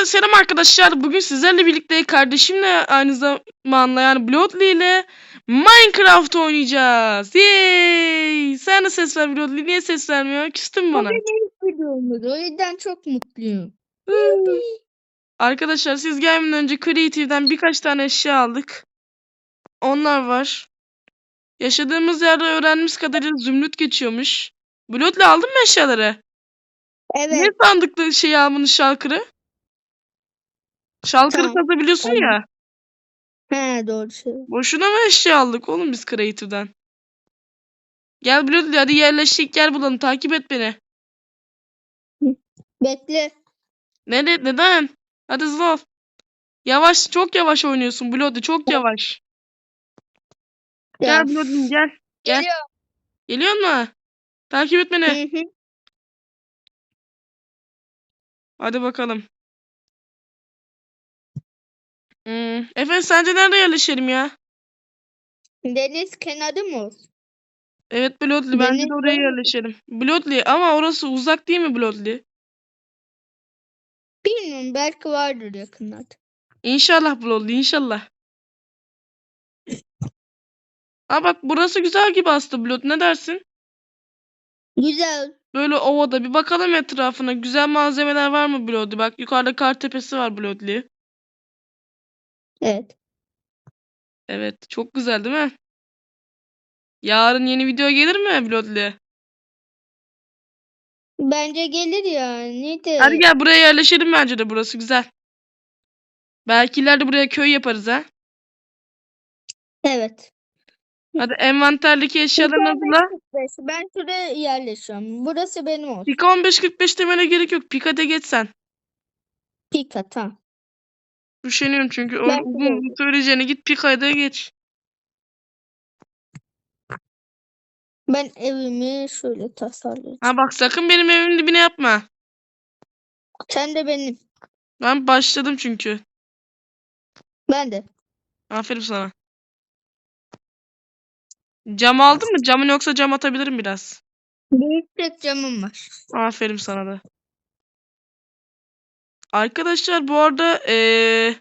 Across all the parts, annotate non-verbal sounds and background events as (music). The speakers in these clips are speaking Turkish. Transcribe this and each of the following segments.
arada selam arkadaşlar. Bugün sizlerle birlikte kardeşimle aynı zamanda yani Bloodly ile Minecraft oynayacağız. Yay! Sen de ses ver Bloodly. Niye ses vermiyor? Küstün bana? O yüzden çok mutluyum. Arkadaşlar siz gelmeden önce Creative'den birkaç tane eşya aldık. Onlar var. Yaşadığımız yerde öğrendiğimiz kadarıyla zümrüt geçiyormuş. Bloodly aldın mı eşyaları? Evet. Ne sandıklı şey almanın şalkırı? Şalkırı Tamam. satabiliyorsun Aldım. ya. He doğru söylüyorsun. Boşuna mı eşya aldık oğlum biz Creative'den? Gel Bloodly hadi yerleştik gel bulalım takip et beni. (laughs) Bekle. Nere neden? Hadi hızlı ol. Yavaş çok yavaş oynuyorsun Bloodly çok yavaş. Ya. Gel Bloodly gel. Gel. Geliyor. Geliyor mu? Takip et beni. Hı hı. Hadi bakalım. Hmm. Efe sence nerede yerleşelim ya? Deniz kenarı mı? Evet Bloodly bence Deniz de oraya yerleşelim. Bloodly ama orası uzak değil mi Bloodly? Bilmiyorum belki vardır yakınlarda. İnşallah Bloodly inşallah. Ha bak burası güzel gibi aslında Bloodly ne dersin? Güzel. Böyle ovada bir bakalım etrafına. Güzel malzemeler var mı Bloodly? Bak yukarıda kar tepesi var Bloodly. Evet. Evet çok güzel değil mi? Yarın yeni video gelir mi Bloodly? Bence gelir ya. Ne de. Hadi gel buraya yerleşelim bence de burası güzel. Belki ileride buraya köy yaparız ha. Evet. Hadi envanterdeki eşyalarını hazırla. 45. Ben şuraya yerleşiyorum. Burası benim olsun. Pika 15-45 demene gerek yok. Pika'da geç sen. Pika tamam. Üşeniyorum çünkü. Ben biliyorum. uzun söyleyeceğine git Pika'da geç. Ben evimi şöyle tasarlayacağım. Ha bak sakın benim evimin dibine yapma. Sen de benim. Ben başladım çünkü. Ben de. Aferin sana. Cam aldın mı? Camın yoksa cam atabilirim biraz. Büyük tek camım var. Aferin sana da. Arkadaşlar bu arada eee,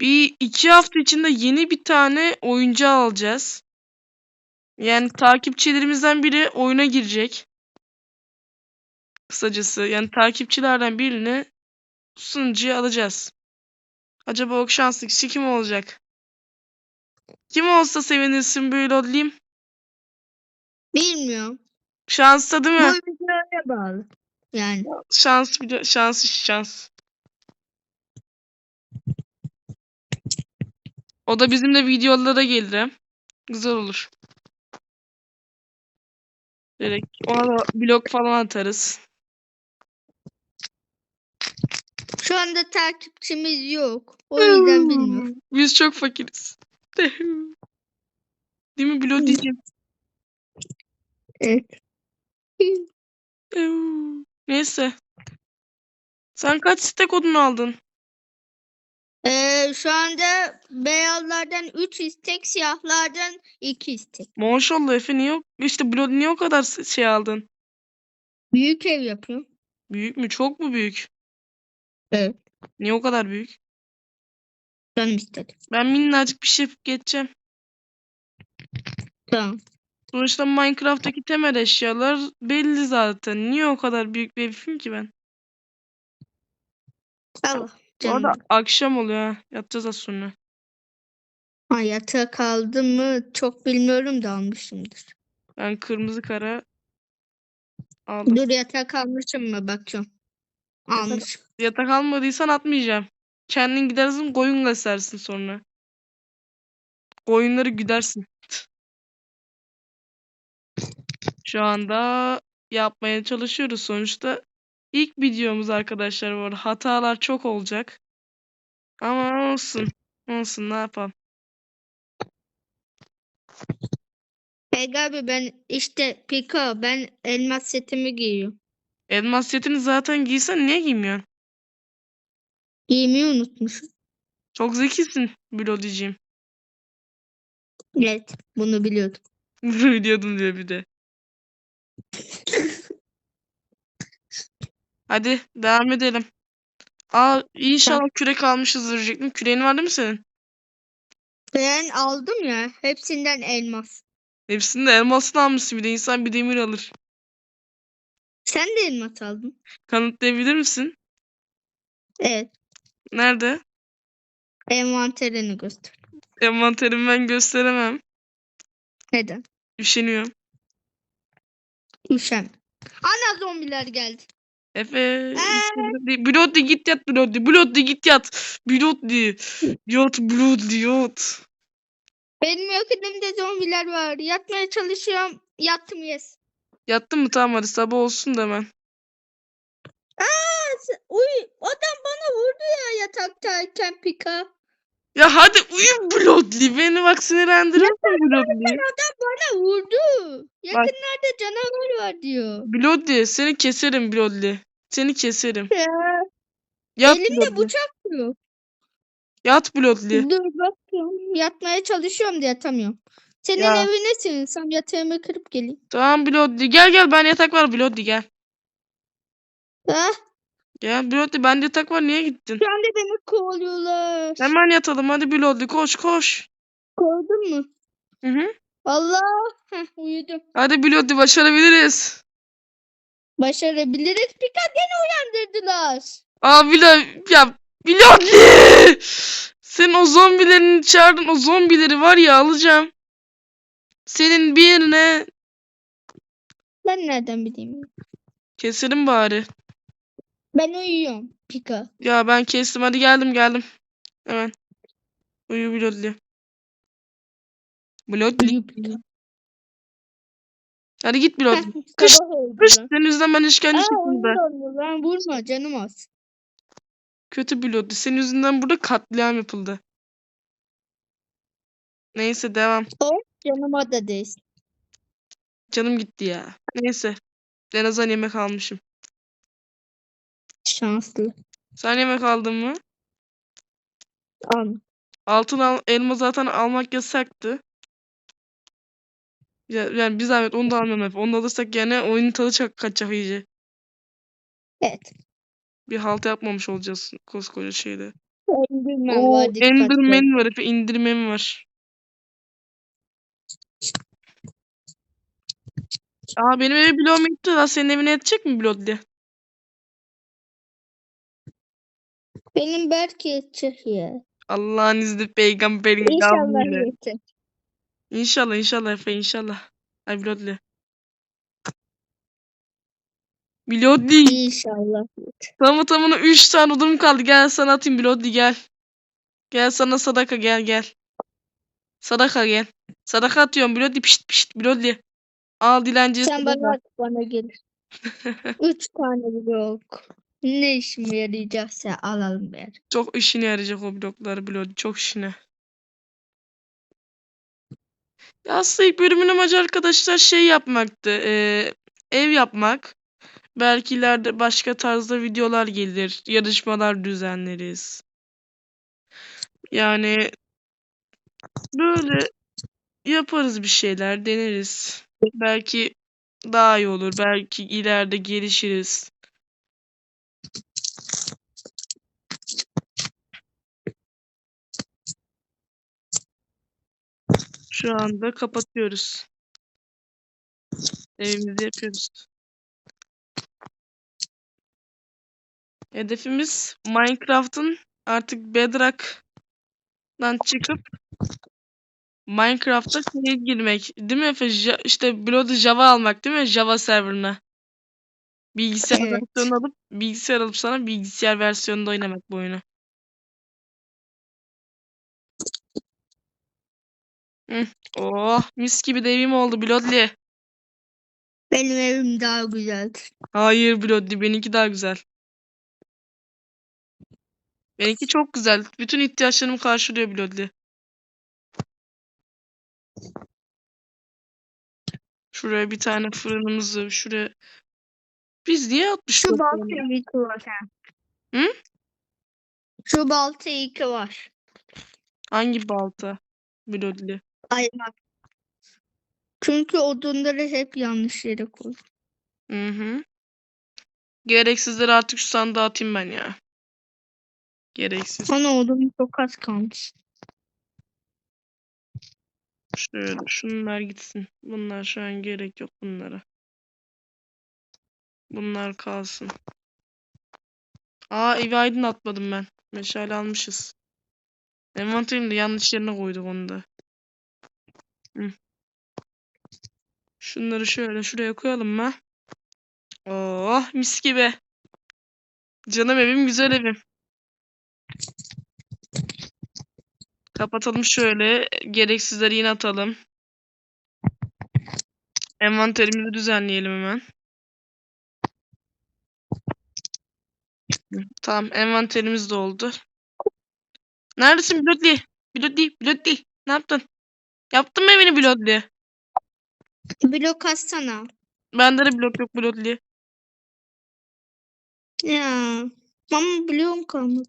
bir iki hafta içinde yeni bir tane oyuncu alacağız. Yani takipçilerimizden biri oyuna girecek. Kısacası yani takipçilerden birini sunucuya alacağız. Acaba o şanslı kişi kim olacak? Kim olsa sevinirsin böyle olayım. Bilmiyorum. Şanslı değil Bu mi? videoya bağlı. Yani. Şans şans şans. O da bizimle videolara gelir. Güzel olur. Direkt ona da blog falan atarız. Şu anda takipçimiz yok. O yüzden bilmiyorum. Biz çok fakiriz. (laughs) Değil mi Blodiciğim? Evet. Neyse. Sen kaç stek odun aldın? Ee, şu anda beyazlardan 3 istek, siyahlardan 2 istek. Maşallah Efe niye işte Blod niye o kadar şey aldın? Büyük ev yapıyorum. Büyük mü? Çok mu büyük? Evet. Niye o kadar büyük? Canım istedi. Ben minnacık bir şey yapıp geçeceğim. Tamam. Sonuçta Minecraft'taki temel eşyalar belli zaten. Niye o kadar büyük bir yapayım ki ben? Allah. Arada akşam oluyor ha. Yatacağız az sonra. Ha, yatağa kaldı mı çok bilmiyorum da almışımdır. Ben kırmızı kara aldım. Dur yatağa kalmışım mı bakıyorum. Almışım. Yatak almadıysan atmayacağım. Kendin gidersin koyun kesersin sonra. Koyunları güdersin. Şu anda yapmaya çalışıyoruz sonuçta. İlk videomuz arkadaşlar arada. Hatalar çok olacak. Ama olsun. Olsun ne yapalım. Ege abi ben işte Pika ben elmas setimi giyiyorum. Elmas setini zaten giysen niye giymiyorsun? Giymeyi unutmuşum. Çok zekisin Blodiciğim. Evet bunu biliyordum. (laughs) Biliyordum diyor bir de. Hadi devam edelim. Aa inşallah kürek almışızdır diyecektim. Küreğin var değil mi senin? Ben aldım ya. Hepsinden elmas. Hepsinde elmasını almışsın bir de insan bir demir alır. Sen de elmas aldın. Kanıtlayabilir misin? Evet. Nerede? Envanterini göster. Envanterimi ben gösteremem. Neden? Üşeniyorum. Üşem. Ana zombiler geldi. Efe. Blodli git yat Blodli. Blodli git yat. Blodli. Yat Blodli yat. Benim yakınımda zombiler var. Yatmaya çalışıyorum. Yattım yes. Yattın mı tamam hadi sabah olsun da hemen. Uy adam bana vurdu ya yataktayken pika. Ya hadi uyu Blodli. Beni bak sinirlendirme Blodli. Adam bana vurdu. Yakınlarda canavar var diyor. Blodli seni keserim Blodli. Seni keserim. Ya, Yat elimde bıçak yok. Yat Blodli. Dur bakıyorum. Yatmaya çalışıyorum da yatamıyorum. Senin Ya. evine sığınsam yatağımı kırıp geleyim. Tamam Blodli. Gel gel ben yatak var Blodli gel. Ah, Gel Blodli bende yatak var niye gittin? şu anda beni kovalıyorlar. Hemen yatalım hadi Blodli koş koş. Kovdun mu? Hı hı. Allah. Heh, uyudum. Hadi Blodli başarabiliriz. Başarabiliriz. Pika beni uyandırdılar. Aa Bilo ya Blodli. Senin o zombilerini çağırdın o zombileri var ya alacağım. Senin bir yerine Ben nereden bileyim? keselim bari. Ben uyuyorum. Pika. Ya ben kestim hadi geldim geldim. Hemen. Uyu Blodli. Blodli. Hadi git Blodli. (laughs) Kış, Kış, yüzünden ben işkence çektim be. uyuyorum lan. Vurma canım az. Kötü Blodli. Senin yüzünden burada katliam yapıldı. Neyse devam. Canıma da değsin. Canım gitti ya. Neyse. En azından yemek almışım. Şanslı. Sen yemek aldın mı? Al. Altın al, elma zaten almak yasaktı. Ya, yani bir zahmet onu da almam hep. Onu da alırsak gene oyunun tadı çok kaçacak iyice. Evet. Bir halt yapmamış olacağız koskoca şeyde. Enderman Oo, var dikkat et. Enderman var indirmem var. Aa benim eve bloğum gitti. Lan senin evine yetecek mi Bloodly? Benim belki yetecek ya. Allah'ın izniyle peygamberin İnşallah kavliyle. yeter. İnşallah inşallah Efe inşallah. Ay Bloodly. Bloodly. İnşallah. Tamı tamına 3 tane odum kaldı. Gel sana atayım Bloodly gel. Gel sana sadaka gel gel. Sadaka gel. Sadaka atıyorum Bloodly pişt pişt Bloodly. Al dilenciye Sen sadaka. bana at bana gelir. (laughs) Üç tane blok. Ne işime yarayacaksa alalım bir. Çok işine yarayacak o bloklar Bloodly. Çok işine. Aslında ilk bölümün amacı arkadaşlar şey yapmaktı. eee, ev yapmak. Belki ileride başka tarzda videolar gelir. Yarışmalar düzenleriz. Yani böyle yaparız bir şeyler, deneriz. Belki daha iyi olur. Belki ileride gelişiriz. Şu anda kapatıyoruz. Evimizi yapıyoruz. Hedefimiz Minecraft'ın artık Bedrock'dan çıkıp Minecraft'a şeye girmek. Değil mi Efe? Ja- işte Blood'u Java almak değil mi? Java serverına. Bilgisayar Evet. versiyonu alıp bilgisayar alıp sana bilgisayar versiyonunda oynamak bu oyunu. Hı. Oh mis gibi de evim oldu Bloodly. Benim evim daha güzel. Hayır Bloodly benimki daha güzel. Benimki çok güzel. Bütün ihtiyaçlarımı karşılıyor Bloodly. Şuraya bir tane fırınımızı, şuraya... Biz niye 60 Şu balta iyi ki var. Hı? Şu balta iyi ki var. Hangi balta? Bloodly. Ay bak. Çünkü odunları hep yanlış yere koy. Hı hı. Gereksizleri artık şu sandığa atayım ben ya. Gereksiz. Ana odun çok az kalmış. Şöyle şunlar gitsin. Bunlar şu an gerek yok bunlara. Bunlar kalsın. Aa evi aydınlatmadım ben. Meşale almışız. Envanterimde yanlış yerine koyduk onu da. Şunları şöyle şuraya koyalım mı? Oh mis gibi. Canım evim güzel evim. Kapatalım şöyle. Gereksizleri yine atalım. Envanterimizi düzenleyelim hemen. Tamam envanterimiz doldu. Neredesin Blotli? Blotli, Blotli. Ne yaptın? Yaptın mı evini Blotli? Blok atsana. Bende de blok yok Blotli. Ya. Ama bloğum kalmadı.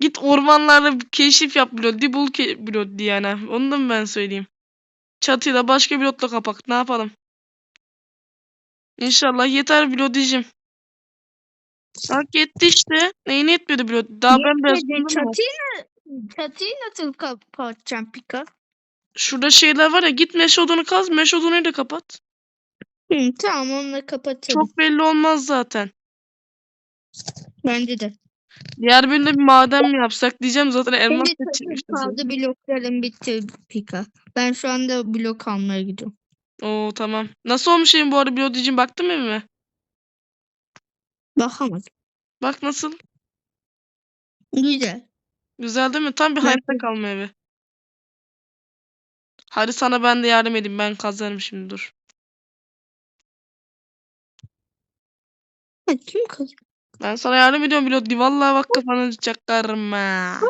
Git ormanlarda keşif yap Blotli. Bul ke Blotli yani. Onu da mı ben söyleyeyim? Çatıyı da başka blokla kapak. Ne yapalım? İnşallah yeter Blotlicim. Bak yetti işte. Neyini yetmiyordu Blot? Daha ben biraz. Çatıyı, çatıyı nasıl kapatacağım Pika? Şurada şeyler var ya git meş odunu kaz meş odunu da kapat. Hı, tamam onunla kapatalım. Çok belli olmaz zaten. Bence de. Diğer birinde bir maden mi yapsak diyeceğim zaten Benim elmas de çatım seçilmişti. kaldı bloklarım bitti Pika. Ben şu anda blok almaya gidiyorum. Oo tamam. Nasıl olmuş evin bu arada Blodicim baktın mı evime? Bakamadım. Bak nasıl? Güzel. Güzel değil mi? Tam bir Ben hayatta kalma evi. Hadi sana ben de yardım edeyim. Ben kazarım şimdi dur. Ha, kim kazandı? Ben sana yardım ediyorum Blodi. Vallahi bak kafanı çakarım ha.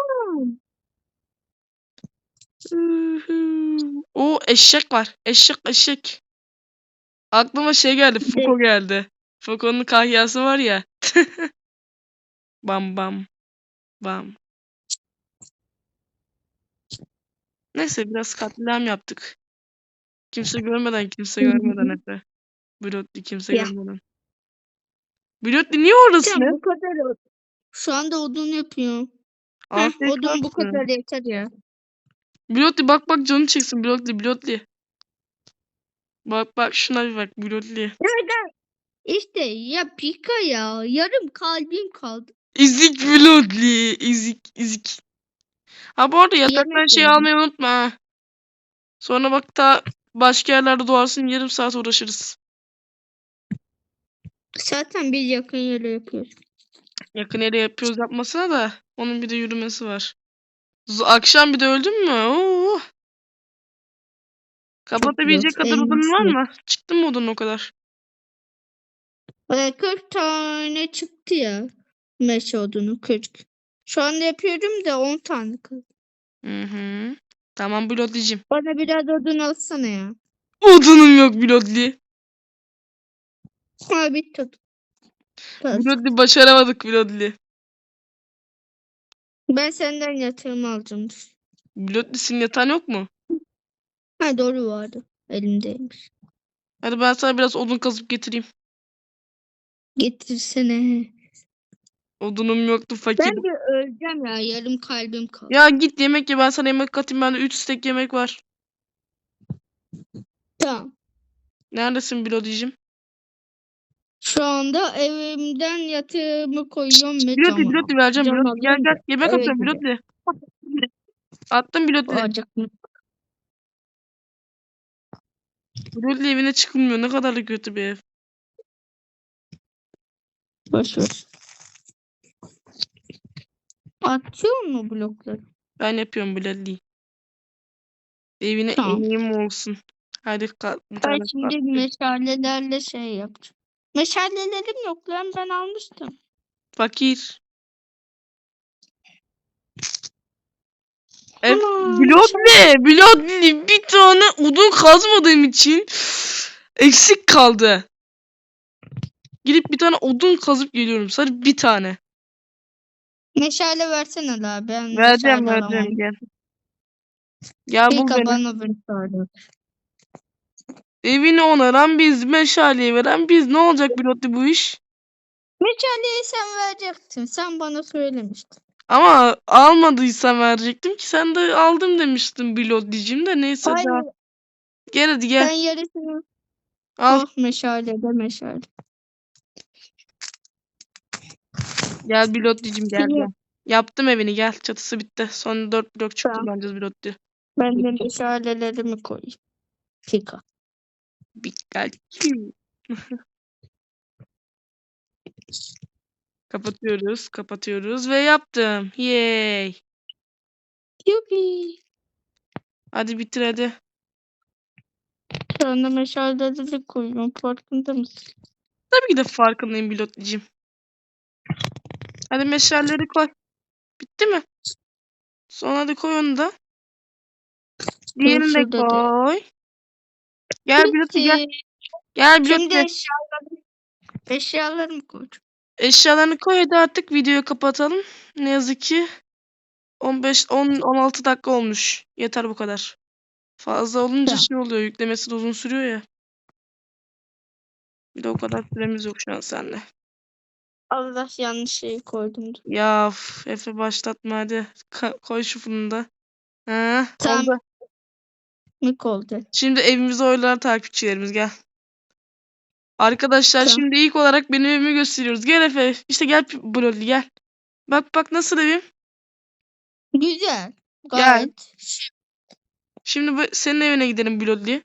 O eşek var. Eşek eşek. Aklıma şey geldi. Fuko geldi. Fuko'nun kahyası var ya. (laughs) bam bam. Bam. Neyse biraz katliam yaptık. Kimse (laughs) görmeden kimse görmeden (laughs) Efe. Blotli kimse Ya. görmeden. Blotli niye oradasın? Hep? bu kadar. Şu anda odun yapıyorum. Heh, Afiyet odun bu olsun. kadar yeter ya. Blotli bak bak canı çeksin Blotli Blotli. Bak bak şuna bir bak Blotli. İşte ya Pika ya. Yarım kalbim kaldı. İzik Blotli. İzik izik. Ha bu arada yataktan şey almayı unutma ha. Sonra bak da başka yerlerde doğarsın yarım saat uğraşırız. Zaten biz yakın yere yapıyoruz. Yakın yere yapıyoruz yapmasına da onun bir de yürümesi var. Z- Akşam bir de öldün mü? Oo. Kapatabilecek kadar odun var mı? Çıktı mı odun o kadar? Ee, 40 tane çıktı ya. Meşe odunu 40. Şu anda yapıyorum da 10 tane kaldı. Hı hı. Tamam Blotli'cim. Bana biraz odun alsana ya. Odunum yok Blotli. Ha bitti. odun. Tamam. Blotli başaramadık Blotli. Ben senden yatırım alacağım. dur. Blotli senin yatağın yok mu? Ha doğru vardı. Elimdeymiş. Hadi ben sana biraz odun kazıp getireyim. Getirsene. Odunum yoktu fakir. Ben de öleceğim ya. Yarım kalbim kaldı. Ya git yemek ye ben sana yemek katayım. Bende 3 stek yemek var. Tamam. Neredesin Blotli'cim? Şu anda evimden yatağımı koyuyorum ve cama. Blotli vereceğim. Cam gel alayım gel. da Yemek eve atıyorum. Blotli. Attım. Acıktım. Blotli evine çıkılmıyor. Ne kadar da kötü bir ev. Boş ver. Atıyor mu blokları? Ben yapıyorum Blotli. Evine Tamam. emeğim olsun. Hadi bir Ben tane şimdi kat. meşalelerle şey yapacağım. Meşalelerim yok lan ben almıştım. Fakir. Ev, Ama Blotli, Blotli bir tane odun kazmadığım için eksik kaldı. Gidip bir tane odun kazıp geliyorum. Sadece bir tane. Meşale versene la ben Vereceğim meşale vereceğim alamam. gel. Gel bul Bir beni. bana meşale. Evini onaran biz, meşaleyi veren biz. Ne olacak Blotli bu iş? Meşaleyi sen verecektin. Sen bana söylemiştin. Ama almadıysan verecektim ki sen de aldım demiştin diyeceğim de neyse Hayır. daha. Gel hadi gel. Ben yarısını Al oh, meşale de meşale. Gel Blood diyeceğim gel gel. Yaptım evini gel. Çatısı bitti. Son 4 blok çıktı Tamam. kullanacağız Blood diye. Ben de meşalelerimi koyayım. Pika. Pikachu. Kapatıyoruz, kapatıyoruz ve yaptım. Yay. Yupi. Hadi bitir hadi. Anda meşaleleri koyuyorum. Farkında mısın? Tabii ki de farkındayım pilotlicim. Hadi meşalleri koy. Bitti mi? Sonra da koy onu da. Diğerini de koy. Gel gel. Bitti. Gel pilot Şimdi gel. eşyalarımı, eşyalarımı koyacağım. Eşyalarını koy hadi artık videoyu kapatalım. Ne yazık ki 15 10 16 dakika olmuş. Yeter bu kadar. Fazla olunca Tamam. şey oluyor. Yüklemesi de uzun sürüyor ya. Bir de o kadar süremiz yok şu an seninle. Allah yanlış şeyi koydum. Ya üf, Efe başlatma hadi. Ka- koy şu fırını da. Ha, Tamam. oldu. Mik oldu. Şimdi evimize oylar takipçilerimiz gel. Arkadaşlar Tamam. şimdi ilk olarak benim evimi gösteriyoruz. Gel Efe. İşte gel Brody gel. Bak bak nasıl evim. Güzel. Gayet. Şimdi bu, senin evine gidelim Brody.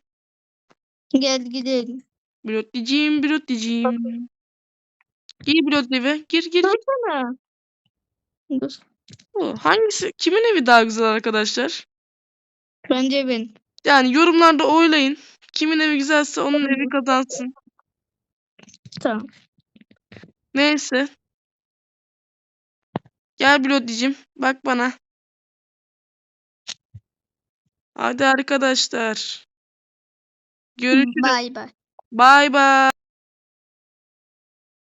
Gel gidelim. Brody'ciğim Brody'ciğim. Gir Brody eve. Gir gir. gir. Dursana. Dur. Bu, Hangisi? Kimin evi daha güzel arkadaşlar? Bence ben. Yani yorumlarda oylayın. Kimin evi güzelse onun evi kazansın. Tamam. Neyse. Gel Blody'cim. Bak bana. Hadi arkadaşlar. Görüşürüz. Bay bay. Bay bay.